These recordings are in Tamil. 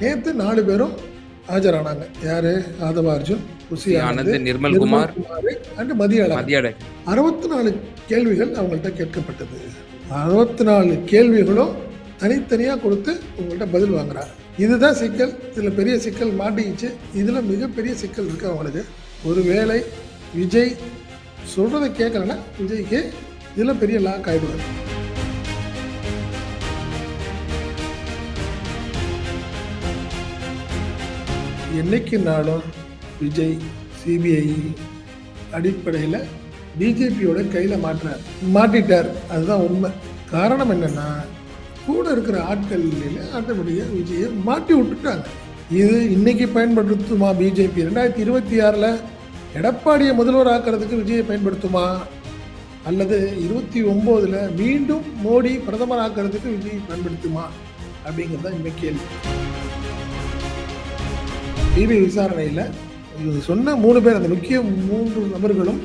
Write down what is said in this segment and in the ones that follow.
நேற்று நாலு பேரும் ஆஜரானாங்க. யாரு? ஆதவ அர்ஜுன் குஷி ஆனந்த் நிர்மல்குமார் அண்ட் மதிய அறுபத்தி நாலு கேள்விகள் அவங்கள்ட்ட கேட்கப்பட்டது. அறுபத்தி நாலு கேள்விகளும் தனித்தனியாக கொடுத்து உங்கள்கிட்ட பதில் வாங்குறாங்க. இதுதான் சிக்கல். இதில் பெரிய சிக்கல் மாட்டிக்கிச்சு. இதில் மிகப்பெரிய சிக்கல் இருக்கு அவங்களுக்கு. ஒருவேளை விஜய் சொல்கிறத கேட்கலன்னா விஜய்க்கு இதில் பெரிய லாக் ஆயிடுவார். என்னைக்கு நாளும் விஜய் சிபிஐ அடிப்படையில் பிஜேபியோட கையில் மாட்டுறார் மாட்டிட்டார். அதுதான் உண்மை. காரணம் என்னன்னா கூட இருக்கிற ஆட்கள் ஆட்டோமேட்டிக்காக விஜயை மாட்டி விட்டுட்டாங்க. இது இன்னைக்கு பயன்படுத்துமா பிஜேபி ரெண்டாயிரத்தி இருபத்தி ஆறில் எடப்பாடியை முதல்வர் ஆக்கிறதுக்கு விஜயை பயன்படுத்துமா? அல்லது இருபத்தி ஒம்போதில் மீண்டும் மோடி பிரதமர் ஆக்கிறதுக்கு விஜய் பயன்படுத்துமா? அப்படிங்கிறது தான் இந்த கேள்வி. சிபிஐ விசாரணையில் இவங்க சொன்ன மூணு பேர் அந்த முக்கிய மூன்று நபர்களும்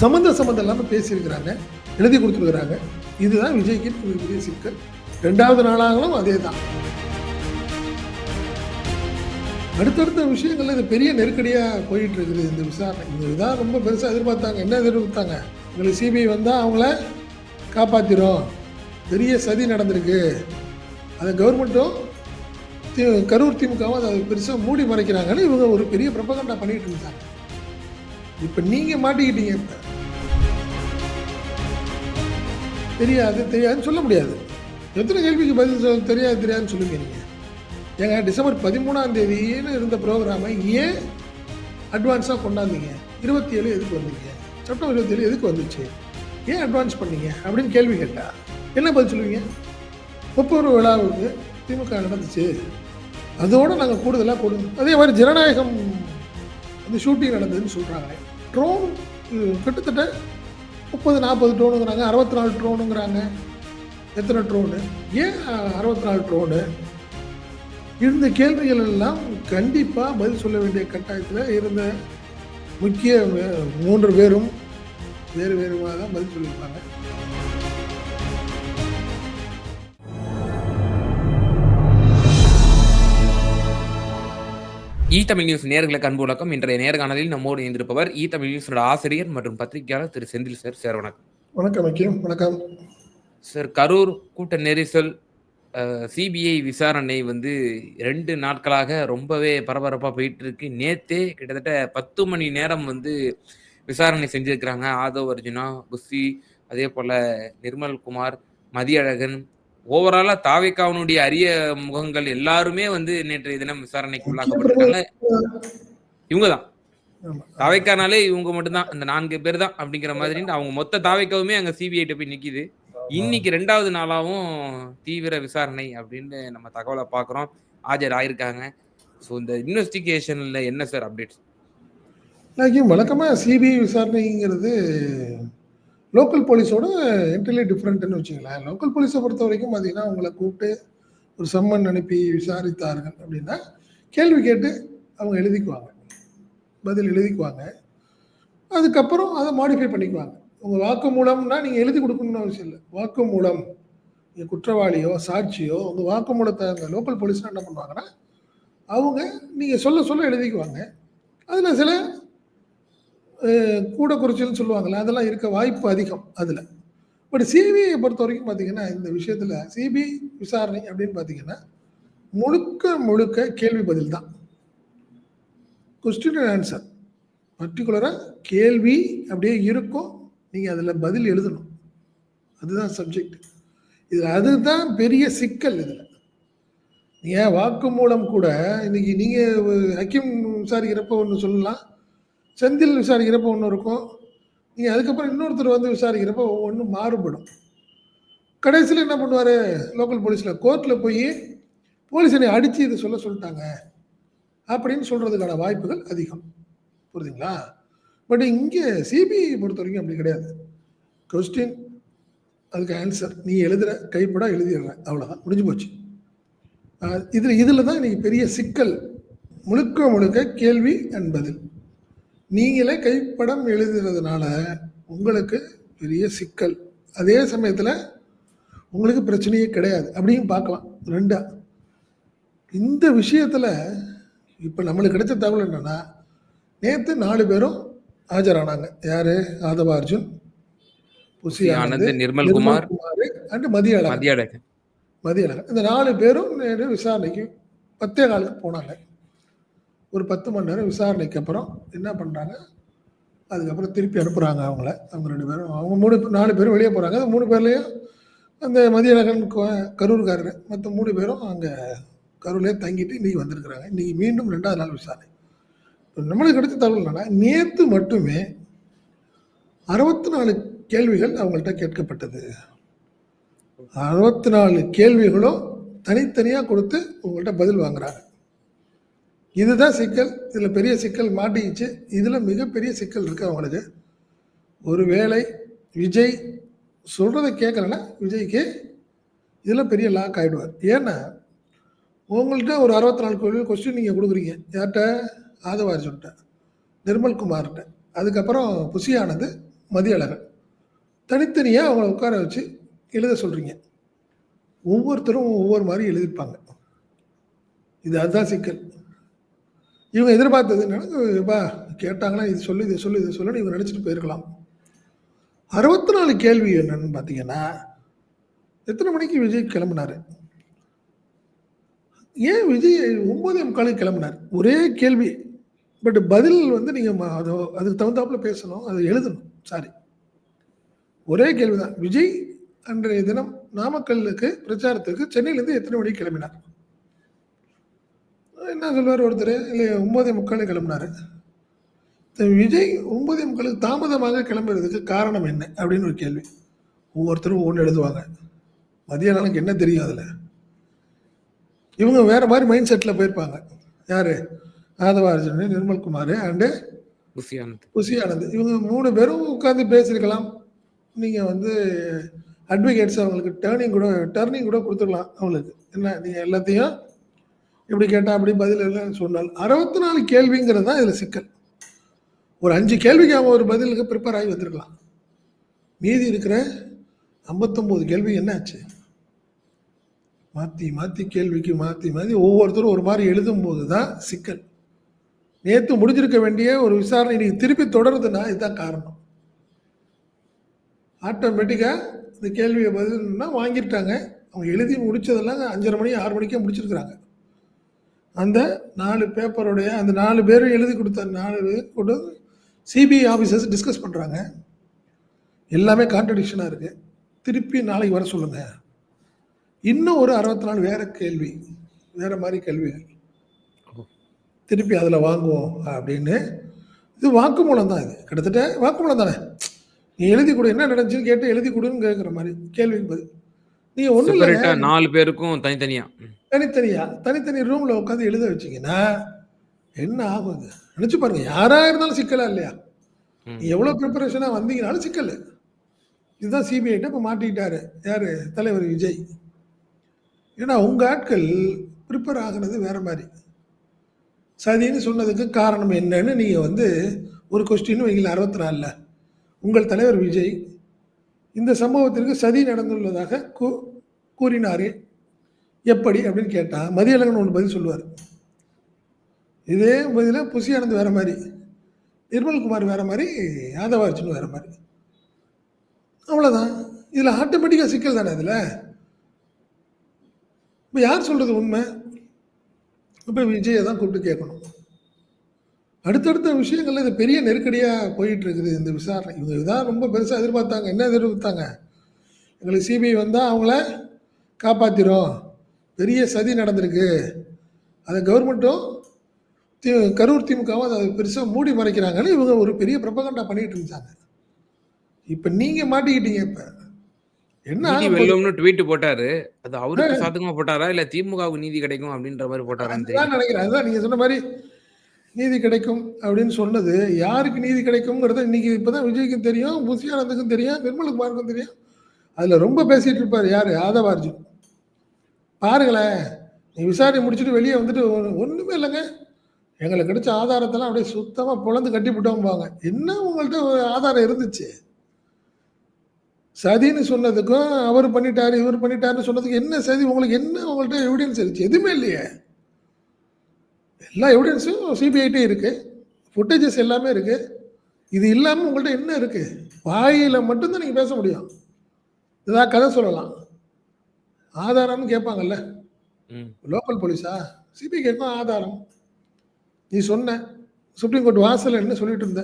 சம்மந்த சம்மந்தம் இல்லாமல் பேசியிருக்கிறாங்க எழுதி கொடுத்துருக்குறாங்க. இதுதான் விஜய்க்கு பெரிய சிக்கல். ரெண்டாவது நாளாகவும் அதே தான் அடுத்தடுத்த விஷயங்கள்ல இது பெரிய நெருக்கடியாக போயிட்டு இருக்குது இந்த விசாரணை. இது இதான் ரொம்ப பெருசாக எதிர்பார்த்தாங்க. என்ன எதிர்பார்த்தாங்க? எங்களுக்கு சிபிஐ வந்தால் அவங்கள காப்பாற்றிடும் பெரிய சதி நடந்திருக்கு. அதை கவர்மெண்ட்டும் தி கரூர் திமுகவும் அதை பெருசாக மூடி மறைக்கிறாங்கன்னு இவங்க ஒரு பெரிய பிரபகண்டா பண்ணிட்டு இருந்தாங்க இப்போ நீங்கள் மாட்டிக்கிட்டீங்க இப்போ. தெரியாது தெரியாதுன்னு சொல்ல முடியாது. எத்தனை கேள்விக்கு பதில் சொல்ல தெரியாது தெரியாதுன்னு சொல்லுங்க நீங்கள் ஏங்க டிசம்பர் பதிமூணாம் தேதின்னு இருந்த ப்ரோக்ராமை ஏன் அட்வான்ஸாக கொண்டாந்தீங்க? இருபத்தி ஏழு எதுக்கு வந்தீங்க? செப்டம்பர் இருபத்தி ஏழு எதுக்கு வந்துச்சு? ஏன் அட்வான்ஸ் பண்ணீங்க? அப்படின்னு கேள்வி கேட்டா என்ன பதில் சொல்லுவீங்க? முப்பது விழாவுக்கு திமுக நடந்துச்சு. அதோடு நாங்கள் கூடுதலாக கொடுங்க அதே மாதிரி ஜனநாயகம் அந்த ஷூட்டிங் நடந்ததுன்னு சொல்கிறாங்க ட்ரோன் கிட்டத்தட்ட முப்பது நாற்பது ட்ரோனுங்கிறாங்க அறுபத்தி நாலு ட்ரோனுங்கிறாங்க எத்தனை ட்ரோனு ஏன் அறுபத்தி நாலு ட்ரோனு இந்த கேள்விகள் எல்லாம் கண்டிப்பாக பதில் சொல்ல வேண்டிய கட்டாயத்தில் இருந்த முக்கிய மூன்று பேரும் வேறு வேறுமாக தான் பதில் சொல்லியிருப்பாங்க. இ தமிழ் நியூஸ் நேர்களுக்கு அன்பு வணக்கம். இன்றைய நேர்காணலில் நம்மோடு இணைந்திருப்பவர் இ தமிழ் நியூஸோட ஆசிரியர் மற்றும் பத்திரிகையாளர் திரு செந்தில் சார். சார் வணக்கம். வணக்கம் ஐக்கியம் வணக்கம். சார் கரூர் கூட்ட நெரிசல் சிபிஐ விசாரணை வந்து ரெண்டு நாட்களாக ரொம்பவே பரபரப்பாக போயிட்டு இருக்கு நேத்தே கிட்டத்தட்ட பத்து மணி நேரம் வந்து விசாரணை செஞ்சிருக்கிறாங்க. ஆதவ் அர்ஜுனா புஷி அதே போல நிர்மல் குமார் மதியழகன் ஓவராலா தாவேக்காவனுடைய அரிய முகங்கள் எல்லாருமே வந்து நேற்றைய தினம் விசாரணைக்கு உள்ளாக்கப்பட்டிருக்காங்க. இவங்க தான். தாவைக்கானாலே இவங்க மட்டும்தான். அந்த நான்கு பேர் தான் அப்படிங்கிற மாதிரி அவங்க மொத்த தாவைக்காவுமே அங்க சிபிஐ போய் நிக்குது. இன்னைக்கு ரெண்டாவது நாளாவும் தீவிர விசாரணை அப்படின்னு நம்ம தகவலை பார்க்குறோம். ஆஜர் ஆயிருக்காங்க. ஸோ இந்த இன்வெஸ்டிகேஷன்ல என்ன சார் அப்டேட்ஸ் வழக்கமாக சிபிஐ விசாரணைங்கிறது லோக்கல் போலீஸோட என்டர்லி டிஃப்ரெண்ட்னு வச்சுங்களேன் லோக்கல் போலீஸை பொறுத்த வரைக்கும் பார்த்தீங்கன்னா அவங்கள கூப்பிட்டு ஒரு சம்மன் அனுப்பி விசாரித்தார்கள் அப்படின்னா கேள்வி கேட்டு அவங்க எழுதிக்குவாங்க. பதில் எழுதிக்குவாங்க. அதுக்கப்புறம் அதை மாடிஃபை பண்ணிக்குவாங்க. உங்கள் வாக்கு மூலம்னா நீங்கள் எழுதி கொடுக்கணும்னு அவசியம் இல்லை. வாக்கு மூலம் நீங்கள் குற்றவாளியோ சாட்சியோ உங்கள் வாக்கு மூலத்தை அந்த லோக்கல் போலீஸ்லாம் என்ன பண்ணுவாங்கன்னா அவங்க நீங்கள் சொல்ல சொல்ல எழுதிக்குவாங்க. அதில் சில கூட குறைச்சல்னு சொல்லுவாங்கல்ல அதெல்லாம் இருக்க வாய்ப்பு அதிகம் அதில். பட் சிபிஐ பொறுத்த வரைக்கும் பார்த்தீங்கன்னா இந்த விஷயத்தில் சிபிஐ விசாரணை அப்படின்னு பார்த்தீங்கன்னா முழுக்க முழுக்க கேள்வி பதில் தான். கொஸ்டின் அண்ட் ஆன்சர் பர்டிகுலராக கேள்வி அப்படியே இருக்கும். நீங்கள் அதில் பதில் எழுதணும். அதுதான் சப்ஜெக்ட் இதில் அதுதான் பெரிய சிக்கல் இதில். நீங்கள் வாக்கு மூலம் கூட இன்னைக்கு நீங்கள் ஹக்கீம் விசாரிக்கிறப்ப ஒன்று சொல்லலாம். செந்தில் விசாரிக்கிறப்ப ஒன்று இருக்கும். நீங்கள் அதுக்கப்புறம் இன்னொருத்தர் வந்து விசாரிக்கிறப்ப ஒன்று மாறுபடும். கடைசியில் என்ன பண்ணுவார்? லோக்கல் போலீஸில் கோர்ட்டில் போய் போலீஸ் என்னை அடித்து இதை சொல்ல சொல்லிட்டாங்க. அப்படின்னு சொல்கிறதுக்கான வாய்ப்புகள் அதிகம். புரியுதுங்களா? பட் இங்கே சிபிஐ பொறுத்த வரைக்கும் அப்படி கிடையாது. கொஸ்டின் அதுக்கு ஆன்சர் நீ எழுதுகிற கைப்பட எழுதிடுறேன் அவ்வளோதான் முடிஞ்சு போச்சு. இதில் இதில் தான் இன்றைக்கி பெரிய சிக்கல். முழுக்க முழுக்க கேள்வி என்பதில் பதில். நீங்களே கைப்படம் எழுதுறதுனால உங்களுக்கு பெரிய சிக்கல் அதே சமயத்தில் உங்களுக்கு பிரச்சனையே கிடையாது அப்படியும் பார்க்கலாம் ரெண்டா இந்த விஷயத்துல இப்ப நம்மளுக்கு கிடைச்ச தகவல் என்னன்னா, நேத்து 4 பேரும் ஆஜரானாங்க. யாரு? ஆதவ அர்ஜுன், புசி ஆனந்த், நிர்மல்குமார், நிர்மல்குமார் அண்ட் மதியழகன். மதியழகன். மதியழகன். இந்த 4 பேரும் விசாரணைக்கு 10:15க்கு போனாங்க. ஒரு 10 மணி நேரம் விசாரணைக்கு அப்புறம் என்ன பண்ணுறாங்க அதுக்கப்புறம் திருப்பி அனுப்புகிறாங்க அவங்கள. அவங்க ரெண்டு பேரும் அவங்க 3 4 பேரும் வெளியே போகிறாங்க அந்த மூணு பேர்லேயும் அந்த மதியழகன் கொ கரூர்காரரு. மத்த 3 பேரும் அங்கே கரூர்லேயே தங்கிட்டு இன்றைக்கி வந்திருக்கிறாங்க. இன்றைக்கி மீண்டும் ரெண்டாவது நாள் விசாரணை. இப்போ நம்மளுக்கு கிடைச்ச தகவல் என்னன்னா, நேற்று மட்டுமே 64 கேள்விகள் அவங்கள்ட்ட கேட்கப்பட்டது. 64 கேள்விகளும் தனித்தனியாக கொடுத்து உங்கள்கிட்ட பதில் வாங்குறாங்க. இதுதான் சிக்கல். இதில் பெரிய சிக்கல் மாட்டிக்கிச்சு. இதில் மிகப்பெரிய சிக்கல் இருக்கு அவங்களுக்கு. ஒருவேளை விஜய் சொல்கிறத கேட்கலன்னா, விஜய்க்கு இதில் பெரிய லாக் ஆகிடுவார் ஏன்னா, உங்கள்கிட்ட ஒரு 64 கேள்வி கொஸ்டின் நீங்கள் கொடுக்குறீங்க யார்கிட்ட ஆதவாரி சொல்லிட்டேன் நிர்மல்குமார்கிட்ட அதுக்கப்புறம் புசியானது மதியழகன். தனித்தனியாக அவங்கள உட்கார வச்சு எழுத சொல்கிறீங்க ஒவ்வொருத்தரும் ஒவ்வொரு மாதிரி எழுதியிருப்பாங்க. இது அதுதான் சிக்கல். இவங்க எதிர்பார்த்தது என்னன்னா, "எப்பா கேட்டாங்கன்னா இது சொல்லு, இதை சொல்லு, இதை சொல்லுன்னு" இவங்க நினச்சிட்டு போயிருக்கலாம். 64 கேள்வி என்னன்னு பார்த்தீங்கன்னா, எத்தனை மணிக்கு விஜய் கிளம்புனாரு? ஏன் விஜய் 9:45க்கு கிளம்புனார் ஒரே கேள்வி. பட் பதில் வந்து நீங்கள் அது அதுக்கு தகுந்தாப்புல பேசணும். அதை எழுதணும். சாரி. ஒரே கேள்வி தான். விஜய் அன்றைய தினம் நாமக்கல்லுக்கு பிரச்சாரத்துக்கு சென்னையிலேருந்து எத்தனை மணிக்கு கிளம்பினார்? என்ன சொல்லுவாரு ஒருத்தரு, இல்ல 9:45க்கு கிளம்புனாரு. இந்த விஜய் 9:45க்கு தாமதமாக கிளம்புறதுக்கு காரணம் என்ன? அப்படின்னு ஒரு கேள்வி. ஒவ்வொருத்தரும் ஒவ்வொன்னு எழுதுவாங்க. மதியழகனுக்கு என்ன தெரியும் அதுல? இவங்க வேற மாரி மைண்ட் செட்ல போயிருப்பாங்க. யாரு? ஆதவ அர்ஜுன், நிர்மல்குமார் அண்ட் புசி ஆனந்த். இவங்க 3 பேரும் உட்கார்ந்து பேசியிருக்கலாம். நீங்க வந்து அட்வொகேட்ஸ் அவங்களுக்கு டர்னிங் கூட டர்னிங் கூட குடுத்துருக்கலாம் அவங்களுக்கு. என்ன நீங்க எல்லாத்தையும் இப்படி கேட்டால் அப்படி பதில் எல்லாம் சொன்னால் 64 கேள்விங்கிறது தான் இதில் சிக்கல். ஒரு அஞ்சு கேள்விக்கு அவன் ஒரு பதிலுக்கு ப்ரிப்பேர் ஆகி வந்திருக்கலாம். மீதி இருக்கிற 59 கேள்வி என்ன ஆச்சு? மாற்றி மாற்றி கேள்விக்கு மாற்றி மாற்றி ஒவ்வொருத்தரும் ஒரு மாரி எழுதும்போது தான் சிக்கல். நேற்று முடிஞ்சிருக்க வேண்டிய ஒரு விசாரணை இன்னைக்கு திருப்பி தொடருதுன்னா இதுதான் காரணம். ஆட்டோமேட்டிக்காக இந்த கேள்வியை பதில்னா வாங்கிட்டாங்க. அவங்க எழுதி முடிச்சதெல்லாம் 5:30 மணி ஆறு மணிக்கே முடிச்சிருக்கிறாங்க. அந்த நாலு பேப்பருடைய அந்த நாலு பேரும் எழுதி கொடுத்த நாலு பேர் கூட சிபிஐ ஆஃபீஸர்ஸ் டிஸ்கஸ் பண்ணுறாங்க எல்லாமே கான்ட்ரடிக்ஷனாக இருக்குது திருப்பி நாளைக்கு வர சொல்லுங்கள் இன்னும் ஒரு அறுபத்தி நாலு வேறு கேள்வி. வேறு மாதிரி கேள்விகள். திருப்பி அதில் வாங்குவோம் அப்படின்னு. இது வாக்குமூலம் தான் இது. கிட்டத்தட்ட வாக்குமூலம் தானே. நீ எழுதி கொடு என்ன நடந்துச்சுன்னு கேட்டு எழுதி கொடுன்னு கேட்குற மாதிரி கேள்விக்கு பதில். இல்லங்க. செப்பரேட்டா 4 பேருக்கும் தனித்தனியா. தனித்தனியா, தனித்தனி ரூம்ல உட்கார்ந்து எழுத வச்சீங்கன்னா, என்ன ஆகும் இது? நெனச்சு பாருங்க. யாரா இருந்தாலும் சிக்கலா இல்லையா? நீ எவ்வளோ பிரிப்பரேஷனா வந்தீங்கனாலும் சிக்கலு. இதுதான் சிபிஐட்ட இப்ப மாட்டிக்கிட்டாரு. யாரு? தலைவர் விஜய். ஏன்னா உங்க ஆட்கள் பிரிப்பேர் ஆகுனது வேற மாரி. சதின்னு சொன்னதுக்கு காரணம் என்னன்னு நீங்க வந்து ஒரு கொஸ்டின் வைங்களேன் 64ல. உங்கள் தலைவர் விஜய் இந்த சம்பவத்திற்கு சதி நடந்துள்ளதாக கூறினாரே. எப்படி? அப்படின்னு கேட்டால் மதியழகன் ஒன்று பதில் சொல்லுவார் இதே பதில புசி ஆனந்த் வேறு மாதிரி நிர்மல்குமார் வேறு மாதிரி யாதவ வேறு மாதிரி அவ்வளோதான். இதில் ஆட்டோமேட்டிக்காக சிக்கல் தானே அதில் இப்போ யார் சொல்கிறது உண்மை? இப்போ விஜயை தான் கூப்பிட்டு கேட்கணும். அடுத்தடுத்த விஷயங்கள்ல இது பெரிய நெருக்கடியாக போயிட்டு இருக்குது இந்த விசாரணை. இவங்க இதான் ரொம்ப பெருசாக எதிர்பார்த்தாங்க. என்ன எதிர்பார்த்தாங்க? எங்களுக்கு சிபிஐ வந்தால் அவங்கள காப்பாத்திரும். பெரிய சதி நடந்திருக்கு. அத கவர்மெண்ட்டும் தி கரூர் திமுகவும் அத பெருசா மூடி மறைக்கிறாங்கன்னு இவங்க ஒரு பெரிய புரொபகண்டா பண்ணிட்டு இருந்தாங்க. இப்ப நீங்க மாட்டிக்கிட்டீங்க இப்ப. என்ன? வெல்லும்னு ட்வீட் போட்டாரு. அது. அவருக்கு சாதகமா போட்டாரா? இல்ல திமுகவுக்கு நீதி கிடைக்கும் அப்படின்ற மாரி போட்டாரான்னு அதுதான் தெரியல. நெனைக்கிறேன். அதுதான் நீங்க சொன்ன மாரி நீதி கிடைக்கும் அப்படின்னு சொன்னது, யாருக்கு நீதி கிடைக்கும்ங்கிறது இன்னைக்கு இப்பதான் விஜய்க்கும் தெரியும், புசி ஆனந்துக்கும் தெரியும், நிர்மல்குமாருக்கும் தெரியும். அதுல ரொம்ப பேசிட்டு இருப்பாரு யாரு? ஆதவ அர்ஜுன். பாருங்களேன், நீ விசாரணை முடிச்சுட்டு வெளியே வந்துட்டு ஒன்றுமே இல்லைங்க இல்லங்க. எங்களுக்கு கிடைச்ச ஆதாரத்தெல்லாம் அப்படியே சுத்தமாக பிளந்து கட்டி விட்டோம்பாங்க என்ன உங்கள்கிட்ட ஒரு ஆதாரம் இருந்துச்சு? சதின்னு சொன்னதுக்கும், அவர் பண்ணிட்டாரு, இவர் பண்ணிட்டாருன்னு சொன்னதுக்கு என்ன சதி? உங்களுக்கு என்ன உங்கள்கிட்ட எவிடன்ஸ் இருந்துச்சு? எதுவுமே இல்லையே. எல்லா எவிடன்ஸும் சிபிஐட்டே இருக்குது ஃபுட்டேஜஸ் எல்லாமே இருக்குது இது இல்லாமல் உங்கள்கிட்ட என்ன இருக்குது வாயில மட்டும்தான் நீங்கள் பேச முடியும் இதான் கதை சொல்லலாம் ஆதாரம்னு கேட்பாங்கல்ல. லோக்கல் போலீஸா? சிபிஐ கேட்கும் ஆதாரம். நீ சொன்ன. சுப்ரீம் கோர்ட் வாசல்ல என்ன சொல்லிட்டு இருந்த.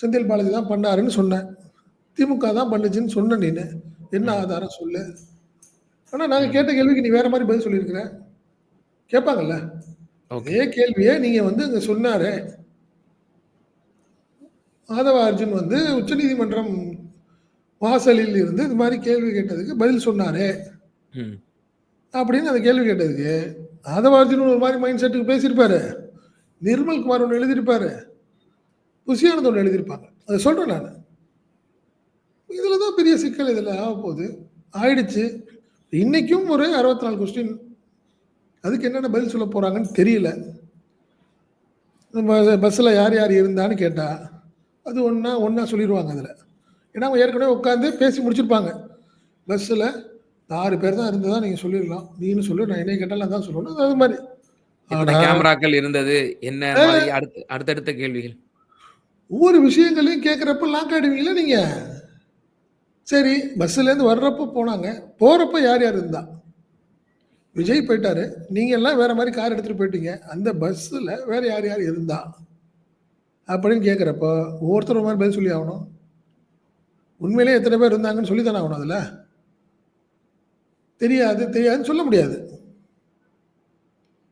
செந்தில் பாலாஜி தான் பண்ணாருன்னு சொன்னேன் திமுக தான் பண்ணுச்சுன்னு சொன்ன நீனு. என்ன ஆதாரம் சொல்லு. ஆனால் நாங்கள் கேட்ட கேள்விக்கு நீ வேற மாதிரி பதில் சொல்லியிருக்கிற. கேட்பாங்கல்ல. அதே கேள்வியை நீங்கள் வந்து அங்கே சொன்னாரே. மாதவ அர்ஜுன் வந்து உச்சநீதிமன்றம் வாசலில் இருந்து இது மாதிரி கேள்வி கேட்டதுக்கு பதில் சொன்னாரே. அப்படின்னு அந்த கேள்வி கேட்டதுக்கு ஆதவார்ஜுன் ஒரு மாதிரி மைண்ட் செட்டுக்கு பேசியிருப்பாரு. நிர்மல் குமார் ஒன்று எழுதியிருப்பாரு. புசியானது ஒன்று எழுதியிருப்பாங்க. அதை சொல்கிறேன் நான். இதில் தான் பெரிய சிக்கல் இதில் ஆக போகுது. ஆயிடுச்சு. இன்றைக்கும் ஒரு அறுபத்தி நாலு கொஸ்டின் அதுக்கு என்னென்ன பதில் சொல்ல போகிறாங்கன்னு தெரியல. நம்ம பஸ்ஸில் யார் யார் இருந்தான்னு கேட்டால் அது ஒன்றா ஒன்றா சொல்லிடுவாங்க அதில். ஏன்னா அவங்க ஏற்கனவே உட்காந்து பேசி முடிச்சிருப்பாங்க. பஸ்ஸில் ஆறு பேர் தான் இருந்ததா நீங்கள் சொல்லிடலாம். நீனு சொல்லு நான் என்ன கேட்டாலும் தான் சொல்லணும். அது மாதிரி. கேமராக்கள் இருந்தது என்ன அடுத்து அடுத்தடுத்த கேள்விகள். ஒவ்வொரு விஷயங்களையும் கேட்குறப்ப லாக் ஆடுவீங்களா நீங்கள் சரி பஸ்ஸுலேருந்து வர்றப்போ போனாங்க. போகிறப்ப யார் யார் இருந்தா? விஜய் போயிட்டாரு. நீங்கள் எல்லாம் வேற மாதிரி கார் எடுத்துகிட்டு போயிட்டீங்க. அந்த பஸ்ஸில் வேற யார் யார் இருந்தா? அப்படின்னு கேட்குறப்போ ஒவ்வொருத்தர் ஒரு மாதிரி பதில் சொல்லி ஆகணும். உண்மையிலே எத்தனை பேர் இருந்தாங்கன்னு சொல்லி தானே ஆகணும் அதில்? தெரியாது தெரியாதுன்னு சொல்ல முடியாது.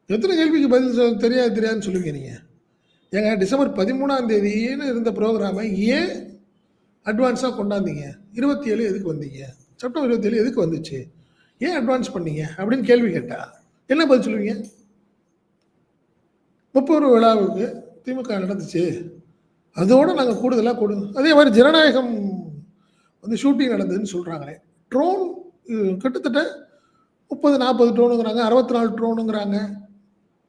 எத்தனை கேள்விக்கு பதில் சொல் தெரியாது தெரியாதுன்னு சொல்லுவீங்க நீங்கள் ஏங்க டிசம்பர் பதிமூணாம் தேதின்னு இருந்த ப்ரோக்ராமை ஏன் அட்வான்ஸாக கொண்டாந்தீங்க? இருபத்தி ஏழு எதுக்கு வந்தீங்க? செப்டம்பர் இருபத்தி ஏழு எதுக்கு வந்துச்சு? ஏன் அட்வான்ஸ் பண்ணீங்க? அப்படின்னு கேள்வி கேட்டா என்ன பதில் சொல்லுவீங்க? முப்பது விழாவுக்கு திமுக நடந்துச்சு. அதோடு நாங்கள் கூடுதலாக கொடு அதே மாதிரி ஜனநாயகம் வந்து ஷூட்டிங் நடந்ததுன்னு சொல்கிறாங்களே ட்ரோன் கிட்டத்தட்ட முப்பது நாற்பது ட்ரோனுங்கிறாங்க அறுபத்தி நாலு ட்ரோனுங்கிறாங்க.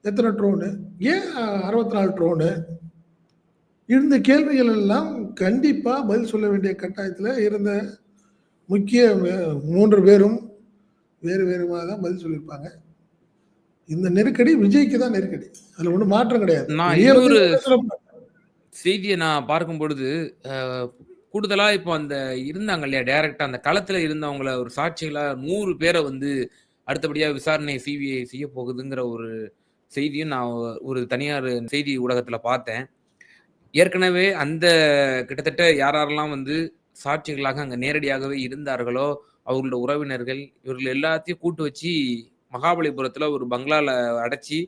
எத்தனை ட்ரோனு? ஏன் அறுபத்தி நாலு ட்ரோனு? இந்த கேள்விகள் எல்லாம் கண்டிப்பாக பதில் சொல்ல வேண்டிய கட்டாயத்தில் இருந்த முக்கிய மூன்று பேரும் வேறு வேறுமாக தான் பதில் சொல்லியிருப்பாங்க. இந்த நெருக்கடி விஜய்க்கு தான் நெருக்கடி. அதில் ஒன்றும் மாற்றம் கிடையாது. நான் செய்தியை நான் பார்க்கும் பொழுது கூடுதலாக இப்போ அந்த இருந்தாங்க இல்லையா டைரக்டா அந்த களத்தில் இருந்தவங்கள ஒரு சாட்சிகளாக நூறு பேரை வந்து அடுத்தபடியாக விசாரணை சிபிஐ செய்ய போகுதுங்கிற ஒரு செய்தியும் நான் ஒரு தனியார் செய்தி ஊடகத்தில் பார்த்தேன். ஏற்கனவே அந்த கிட்டத்தட்ட யார் யாரெல்லாம் வந்து சாட்சிகளாக அங்கே நேரடியாகவே இருந்தார்களோ அவர்களோட உறவினர்கள் இவர்கள் எல்லாத்தையும் கூட்டு வச்சு மகாபலிபுரத்தில் ஒரு பங்களாவில் அடைச்சி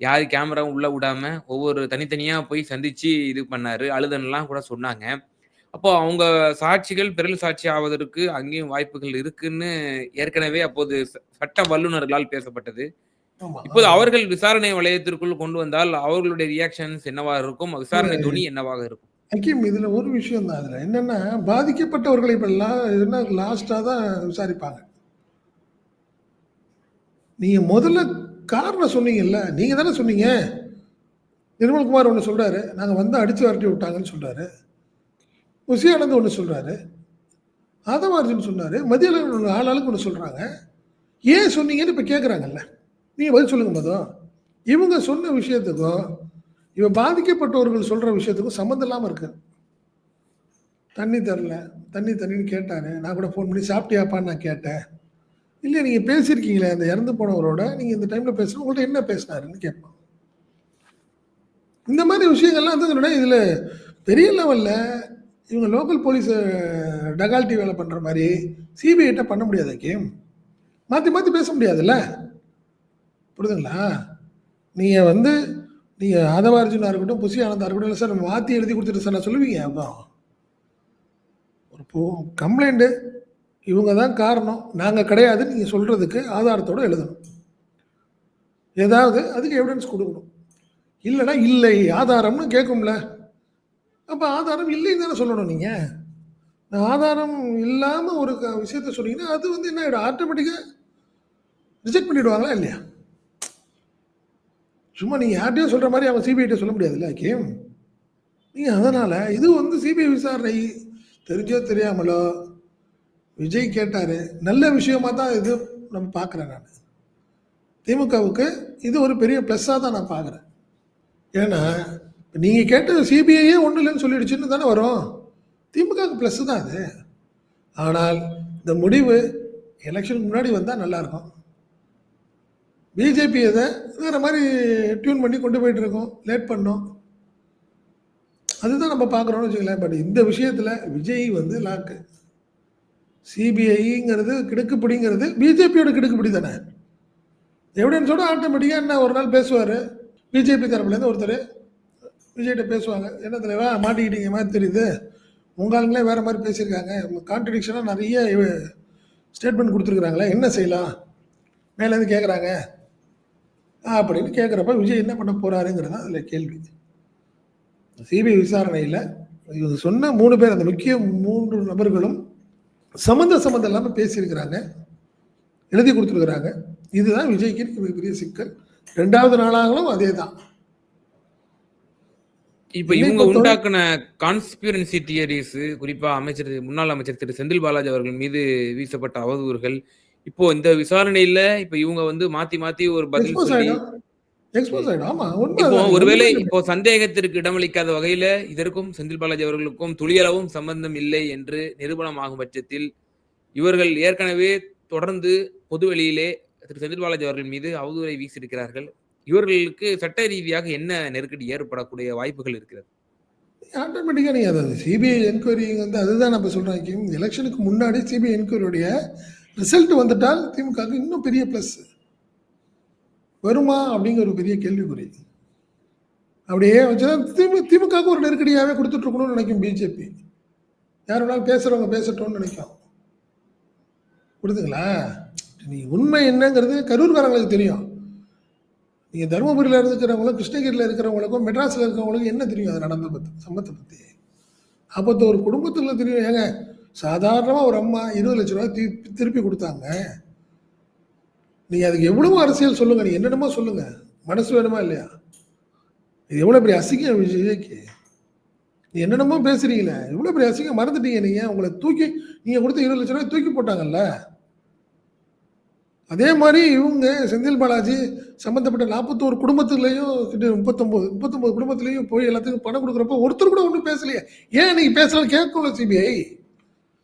யார் கேமராவும் உள்ளே விடாமல் ஒவ்வொரு தனித்தனியாக போய் சந்தித்து இது பண்ணார். அழுதன்லாம் கூட சொன்னாங்க. அப்போ அவங்க சாட்சிகள் பிறல் சாட்சி ஆவதற்கு அங்கேயும் வாய்ப்புகள் இருக்குன்னு ஏற்கனவே அப்போது சட்ட வல்லுநர்களால் பேசப்பட்டது. இப்போது அவர்கள் விசாரணை வளையத்திற்குள் கொண்டு வந்தால் அவர்களுடைய ரியாக்ஷன்ஸ் என்னவா இருக்கும்? விசாரணை துணி என்னவாக இருக்கும்? ஹக்கீம் இதுல ஒரு விஷயம் தான் அதுல என்னன்னா பாதிக்கப்பட்டவர்களை இப்ப என்ன லாஸ்டா தான் விசாரிப்பாங்க. நீங்க முதல்ல காரணம் சொன்னீங்கல்ல நீங்க தானே சொன்னீங்க? நிர்மல்குமார் ஒன்று சொல்றாரு நாங்க வந்து அடிச்சு விரட்டி விட்டாங்கன்னு சொல்றாரு. உசியானந்த் ஒன்று சொல்கிறாரு ஆதவார்ஜுன் சொன்னார் மதியம் ஒன்று ஆளாளுக்கு ஒன்று சொல்கிறாங்க ஏன் சொன்னீங்கன்னு இப்போ கேட்குறாங்கல்ல நீங்கள் பதில் சொல்லுங்க மதம் இவங்க சொன்ன விஷயத்துக்கும் இவன் பாதிக்கப்பட்டவர்கள் சொல்கிற விஷயத்துக்கும் சம்மந்தம் இல்லாமல் இருக்கு. தண்ணி தரல தண்ணி தண்ணின்னு கேட்டாரு. நான் கூட ஃபோன் பண்ணி சாப்பிட்டியாப்பான்னு நான் கேட்டேன். இல்லை நீங்கள் பேசியிருக்கீங்களே அந்த இறந்து போனவரோட நீங்கள் இந்த டைமில் பேசுற உங்கள்கிட்ட என்ன பேசினாருன்னு கேட்பான் இந்த மாதிரி விஷயங்கள்லாம் வந்து இதில் பெரிய லெவலில் இவங்க லோக்கல் போலீஸ் டகால்ட்டி வேலை பண்ற மாதிரி சிபிஐட்ட பண்ண முடியாது கேம். மாத்தி மாத்தி பேச முடியாதுல்ல? புரியுதுங்களா? நீங்க வந்து நீங்க ஆதவார்ஜுனா இருக்கட்டும் புசி ஆனந்தா இருக்கட்டும் இல்லை சார் மாற்றி எழுதி கொடுத்துட்டு சார் நான் சொல்லுவீங்க அப்போ. ஒரு போ கம்ப்ளைண்ட்டு இவங்க தான் காரணம். நாங்கள் கிடையாதுன்னு நீங்கள் சொல்கிறதுக்கு ஆதாரத்தோடு எழுதணும். ஏதாவது அதுக்கு எவிடன்ஸ் கொடுக்கணும். இல்லைன்னா இல்லை ஆதாரம்னு கேட்கும்ல. அப்போ ஆதாரம் இல்லைன்னு தானே சொல்லணும் நீங்கள் ஆதாரம் இல்லாமல் ஒரு க- விஷயத்த சொன்னீங்கன்னா அது வந்து என்ன ஆகிடும் ஆட்டோமேட்டிக்காக ரிஜெக்ட் பண்ணிவிடுவாங்களா இல்லையா? சும்மா நீங்கள் யார்கிட்டையும் சொல்கிற மாதிரி அவன் சிபிஐட்ட சொல்ல முடியாதுல்ல கேம். நீங்கள் அதனால் இது வந்து சிபிஐ விசாரணை தெரிஞ்சோ தெரியாமலோ விஜய் கேட்டார். நல்ல விஷயமா தான் இது நம்ம பார்க்குறேன் நான். திமுகவுக்கு இது ஒரு பெரிய ப்ளஸ்ஸாக தான் நான் பார்க்குறேன். ஏன்னா நீங்கள் கேட்டது சிபிஐயே ஒன்றும் இல்லைன்னு சொல்லிடுச்சுன்னு தானே வரும். திமுக ப்ளஸ்ஸு தான் அது. ஆனால் இந்த முடிவு எலெக்ஷனுக்கு முன்னாடி வந்தால் நல்லாயிருக்கும் பிஜேபி இதை வேறு மாதிரி டியூன் பண்ணி கொண்டு போயிட்டு இருக்கோம். லேட் பண்ணோம். அதுதான் நம்ம பார்க்குறோம்னு வச்சுக்கலாம் பட் இந்த விஷயத்தில் விஜய் வந்து லாக்கு சிபிஐங்கிறது கிடுக்குப்பிடிங்கிறது பிஜேபியோட கிடுக்குப்பிடி தானே. எவிடன்ஸோட ஆட்டோமேட்டிக்காக என்ன ஒரு நாள் பேசுவார்? பிஜேபி தரப்புலேருந்து ஒருத்தர் விஜய்கிட்ட பேசுவாங்க. என்ன தலைவா மாட்டிக்கிட்டீங்க மாதிரி தெரியுது. உங்க ஆளுங்களே வேறு மாதிரி பேசியிருக்காங்க. கான்ட்ரடிக்ஷனாக நிறைய ஸ்டேட்மெண்ட் கொடுத்துருக்குறாங்களே என்ன செய்யலாம்? மேலேருந்து கேட்குறாங்க அப்படின்னு கேட்குறப்ப விஜய் என்ன பண்ண போகிறாருங்கிறது தான் அதில் கேள்வி. சிபிஐ விசாரணையில் இவங்க சொன்ன மூணு பேர் அந்த முக்கிய மூன்று நபர்களும் சம்மந்த சம்மந்தம் இல்லாமல் பேசியிருக்கிறாங்க. எழுதி கொடுத்துருக்குறாங்க. இதுதான் விஜய்க்கு மிகப்பெரிய சிக்கல். ரெண்டாவது நாளாகவும் அதே தான் இப்ப இவங்க உண்டாக்குன கான்ஸ்பிரன்சி தியரிஸ் குறிப்பா அமைச்சர் முன்னாள் அமைச்சர் திரு செந்தில் பாலாஜி அவர்கள் மீது வீசப்பட்ட அவதூறுகள் இப்போ இந்த விசாரணையில இப்ப இவங்க வந்து மாத்தி மாத்தி ஒரு பதில் சொல்லி இப்போ. ஒருவேளை இப்போ சந்தேகத்திற்கு இடமளிக்காத வகையில இதற்கும் செந்தில் பாலாஜி அவர்களுக்கும் துளியளவும் சம்பந்தம் இல்லை என்று நிரூபணமாகும் பட்சத்தில் இவர்கள் ஏற்கனவே தொடர்ந்து பொதுவெளியிலே திரு செந்தில் பாலாஜி அவர்கள் மீது அவதூறை வீசியிருக்கிறார்கள். இவர்களுக்கு சட்ட ரீதியாக என்ன நெருக்கடி ஏற்படக்கூடிய வாய்ப்புகள் இருக்கிறது? ஆட்டோமேட்டிக்காக நீங்கள் அதாவது சிபிஐ என்கொயரி வந்து அதுதான் நம்ம சொல்கிறேன் எலெக்ஷனுக்கு முன்னாடி சிபிஐ என்கொயரியுடைய ரிசல்ட் வந்துட்டால் திமுகவுக்கு இன்னும் பெரிய ப்ளஸ் வருமா அப்படிங்கிற ஒரு பெரிய கேள்விக்குறி. அப்படியே வச்சா திமு திமுகவுக்கு ஒரு நெருக்கடியாகவே கொடுத்துட்ருக்கணும்னு நினைக்கும் பிஜேபி யார் வேணாலும் பேசுகிறவங்க பேசட்டும்னு நினைக்கும். கொடுத்துங்களா நீ உண்மை என்னங்கிறது கரூர்காரங்களுக்கு தெரியும். நீங்கள் தருமபுரியில் இருக்கிறவங்களும் கிருஷ்ணகிரியில் இருக்கிறவங்களுக்கும் மெட்ராஸில் இருக்கிறவங்களுக்கும் என்ன தெரியும் அது நடந்த பற்றி சம்பத்தை பற்றி அப்போ ஒரு குடும்பத்தில் தெரியும். ஏங்க சாதாரணமாக ஒரு அம்மா இருபது லட்ச ரூபாய் திருப்பி திருப்பி கொடுத்தாங்க. நீங்கள் அதுக்கு எவ்வளவோ அரசியல் சொல்லுங்கள் நீ என்னென்னமோ சொல்லுங்கள் மனசு வேணுமா இல்லையா? இது எவ்வளோ பெரிய அசிங்கம் விஜய்க்கு நீ என்னென்னமோ பேசுறீங்களே. எவ்வளோ பெரிய அசிங்கம் மறந்துட்டீங்க நீங்கள் உங்களை தூக்கி நீங்கள் கொடுத்த இருபது லட்ச ரூபாய் தூக்கி போட்டாங்கல்ல? அதே மாதிரி இவங்க செந்தில் பாலாஜி சம்மந்தப்பட்ட நாற்பத்தோரு குடும்பத்துலேயும் கிட்ட முப்பத்தொம்போது முப்பத்தொம்போது குடும்பத்துலேயும் போய் எல்லாத்துக்கும் பணம் கொடுக்குறப்போ ஒருத்தர் கூட ஒன்றும் பேசலையே. ஏன் நீங்கள் பேசலாம் கேட்கல சிபிஐ.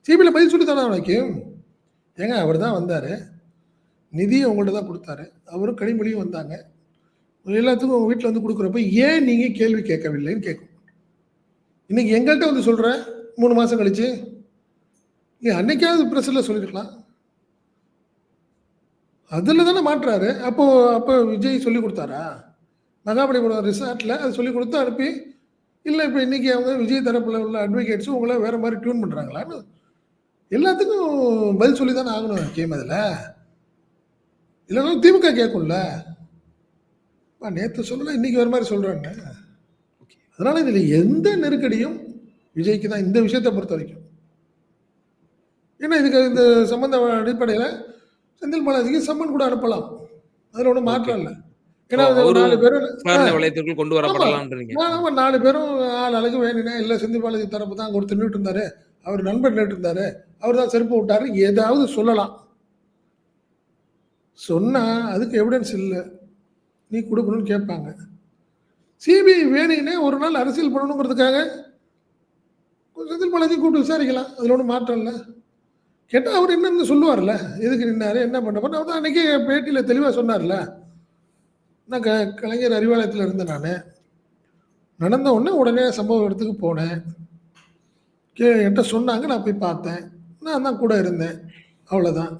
சிபிஐயில் பதில் சொல்லி தானே வைக்கும் ஏங்க அவர் தான் வந்தார். நிதியை உங்கள்கிட்ட தான் கொடுத்தாரு. அவரும் கனிமொழியும் வந்தாங்க. எல்லாத்துக்கும் உங்கள் வீட்டில் வந்து கொடுக்குறப்ப ஏன் நீங்கள் கேள்வி கேட்கவில்லைன்னு கேட்கும் இன்னைக்கு எங்கள்கிட்ட வந்து சொல்கிறேன் மூணு மாதம் கழிச்சு. நீ அன்னைக்காவது ப்ரெஸ்ஸில் சொல்லிருக்கலாம். அதில் தானே மாட்டுறாரு. அப்போ அப்போ விஜய் சொல்லி கொடுத்தாரா? மகாபலிபுரம் ரிசார்ட்டில் அது சொல்லி கொடுத்து அனுப்பி இல்லை இப்போ இன்னைக்கு அவங்க விஜய் தரப்பில் உள்ள அட்வொகேட்ஸும் உங்களை வேறு மாதிரி டியூன் பண்ணுறாங்களான்னு எல்லாத்துக்கும் பதில் சொல்லி தானே ஆகணும் கேம் அதில். இல்லைன்னா திமுக கேட்கும்ல நேற்று சொல்லலை இன்றைக்கி வேறு மாதிரி சொல்கிறேன்னு அதனால் இதில் எந்த நெருக்கடியும் விஜய்க்கு தான் இந்த விஷயத்தை பொறுத்த வரைக்கும். ஏன்னா இதுக்கு இந்த சம்மந்த அடிப்படையில் செந்தில் பாலாஜிக்கு சம்மன் கூட அனுப்பலாம். அதில் ஒன்றும் மாற்றம் இல்லை. ஏன்னா நாலு பேரும் கொண்டு வரப்படலாம்ன்றீங்க. ஆமா. நாலு பேரும் ஆள் அழகு வேணுனே இல்லை செந்தில் பாலாஜி தரப்பு தான் ஒருத்தர் நின்றுட்டு இருந்தாரு. அவர் நண்பர் நின்றுட்டு இருந்தாரு. அவர் தான் செருப்பு விட்டாரு ஏதாவது சொல்லலாம். சொன்னா அதுக்கு எவிடன்ஸ் இல்லை. நீ கொடுக்கணும்னு கேட்பாங்க. சிபிஐ வேணுனே ஒரு நாள் அரசியல் பண்ணணுங்கிறதுக்காக செந்தில் பாலாஜி கூப்பிட்டு விசாரிக்கலாம். அதில் ஒன்றும் மாற்றம் இல்லை. கேட்டால் அவர் என்னன்னு சொல்லுவார்ல. எதுக்கு நின்னார் என்ன பண்ண பண்ண அவர் தான் அன்னைக்கே பேட்டியில் தெளிவாக சொன்னார்ல. நான் க கலைஞர் அறிவாலயத்தில் இருந்தேன் நான். நடந்த உடனே உடனே சம்பவ இடத்துக்கு போனேன். கே என்கிட்ட சொன்னாங்க நான் போய் பார்த்தேன். நான் தான் கூட இருந்தேன். அவ்வளோதான்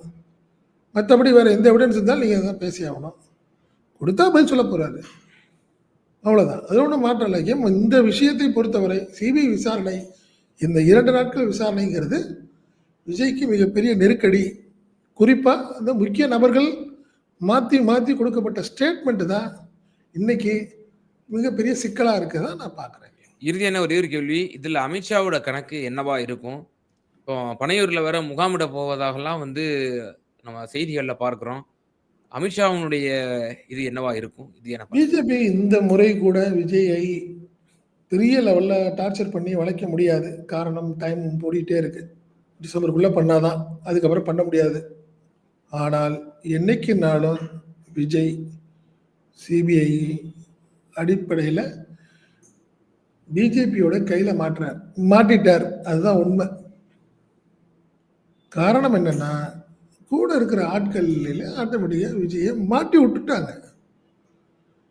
மற்றபடி வேறு எந்த எவிடன்ஸ் இருந்தாலும் நீங்கள் தான் பேசி ஆகணும் கொடுத்தா பதில் சொல்ல போகிறாரு அவ்வளோதான் அது ஒன்றும் மாற்றம் இல்லை. இந்த விஷயத்தை பொறுத்தவரை சிபிஐ விசாரணை இந்த இரண்டு நாட்கள் விசாரணைங்கிறது விஜய்க்கு மிகப்பெரிய நெருக்கடி. குறிப்பாக அந்த முக்கிய நபர்கள் மாற்றி மாற்றி கொடுக்கப்பட்ட ஸ்டேட்மெண்ட்டு தான் இன்னைக்கு மிகப்பெரிய சிக்கலாக இருக்குதா நான் பார்க்குறேன். இறுதியான ஒரே ஒரு கேள்வி? இதுல அமித்ஷாவோட கணக்கு என்னவா இருக்கும்? இப்போ பனையூர்ல வேற முகாமிட போவதாகலாம் வந்து நம்ம செய்திகள்ல பார்க்கிறோம். அமித்ஷாவினுடைய இது என்னவா இருக்கும்? இது என்ன பிஜேபி இந்த முறை கூட விஜயை பெரிய லெவலில் டார்ச்சர் பண்ணி வளைக்க முடியாது. காரணம் டைம் ஓடிட்டே இருக்கு. டிசம்பருக்குள்ளே பண்ணாதான் அதுக்கப்புறம் பண்ண முடியாது. ஆனால் என்னைக்குனாலும் விஜய் சிபிஐ அடிப்படையில் பிஜேபியோட கையில் மாட்டுறார் மாட்டிட்டார். அதுதான் உண்மை. காரணம் என்னென்னா கூட இருக்கிற ஆட்களில் ஆட்டோமேட்டிக்காக விஜயை மாட்டி விட்டுட்டாங்க.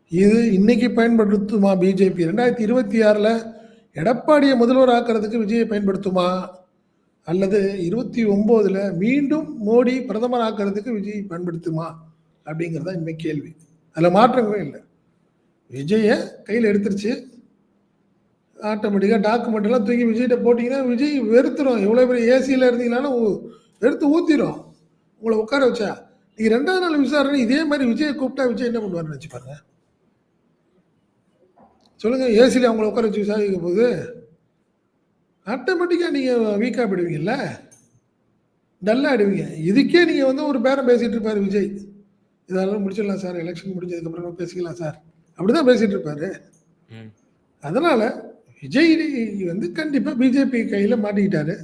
இது இன்னைக்கு பயன்படுத்துமா பிஜேபி? ரெண்டாயிரத்தி இருபத்தி ஆறில் எடப்பாடியை முதல்வர் ஆக்கிறதுக்கு விஜயை பயன்படுத்துமா? அல்லது இருபத்தி ஒம்போதில் மீண்டும் மோடி பிரதமர் ஆக்கிறதுக்கு விஜய் பயன்படுத்துமா? அப்படிங்கிறது தான் கேள்வி. அதில் மாற்றமே இல்லை. விஜயை கையில் எடுத்துருச்சு. ஆட்டோமேட்டிக்காக டாக்குமெண்ட் எல்லாம் தூக்கி விஜய்கிட்ட போட்டிங்கன்னா விஜய் வெறுத்துரும். எவ்வளோ பெரிய ஏசியில் இருந்தீங்கனாலும் ஊ- வெறுத்து ஊற்றிடும் உங்களை உட்கார வச்சா. நீங்கள் ரெண்டாவது நாள் விசாரணை இதே மாதிரி விஜயை கூப்பிட்டா விஜய் என்ன பண்ணுவார்னு வச்சு பாருங்க. சொல்லுங்கள் ஏசியில் அவங்கள உட்கார வச்சு விசாரிக்க போகுது. ஆட்டோமேட்டிக்காக நீங்கள் வீக்காக போயிடுவீங்கல்ல? டல்லாக ஆயிடுவீங்க. இதுக்கே நீங்கள் வந்து ஒரு பேரம் பேசிகிட்டு இருப்பார் விஜய். இதெல்லாம் முடிச்சிடலாம் சார். எலெக்ஷன் முடிஞ்சதுக்கப்புறமா பேசிக்கலாம் சார். அப்படி தான் பேசிகிட்டு இருப்பாரு. ம். அதனால் விஜய் வந்து கண்டிப்பாக பிஜேபி கையில் மாட்டிக்கிட்டாரு.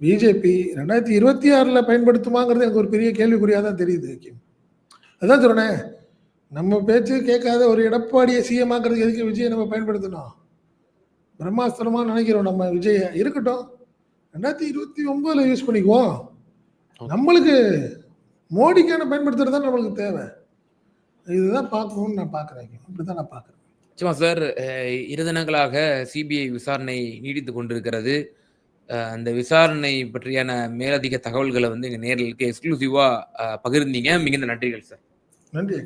பிஜேபி ரெண்டாயிரத்தி இருபத்தி ஆறில் பயன்படுத்துமாங்கிறது எனக்கு ஒரு பெரிய கேள்விக்குறியாக தான் தெரியுது. அதான் சொல்கிறேன் நம்ம பேச்சு கேட்காத ஒரு எடப்பாடியை சிஎம் ஆக்கிறதுக்கு எதுக்கு விஜயை நம்ம பயன்படுத்தணும்? பிரம்மாஸ்திரமாக நினைக்கிறோம் நம்ம விஜயை. இருக்கட்டும். ரெண்டாயிரத்தி இருபத்தி ஒம்போதில் யூஸ் பண்ணிக்குவோம். நம்மளுக்கு மோடிக்கான பயன்படுத்துறது தான் நம்மளுக்கு தேவை. இதுதான் பார்க்கணும்னு நான் பார்க்குறேன். அப்படி தான் நான் பார்க்குறேன். நிச்சயமா சார் இரு தினங்களாக சிபிஐ விசாரணை நீடித்து கொண்டிருக்கிறது. அந்த விசாரணை பற்றியான மேலதிக தகவல்களை வந்து எங்க நேர்களுக்கு எக்ஸ்க்ளூசிவா பகிர்ந்தீங்க. மிகுந்த நன்றிகள் சார். நன்றி.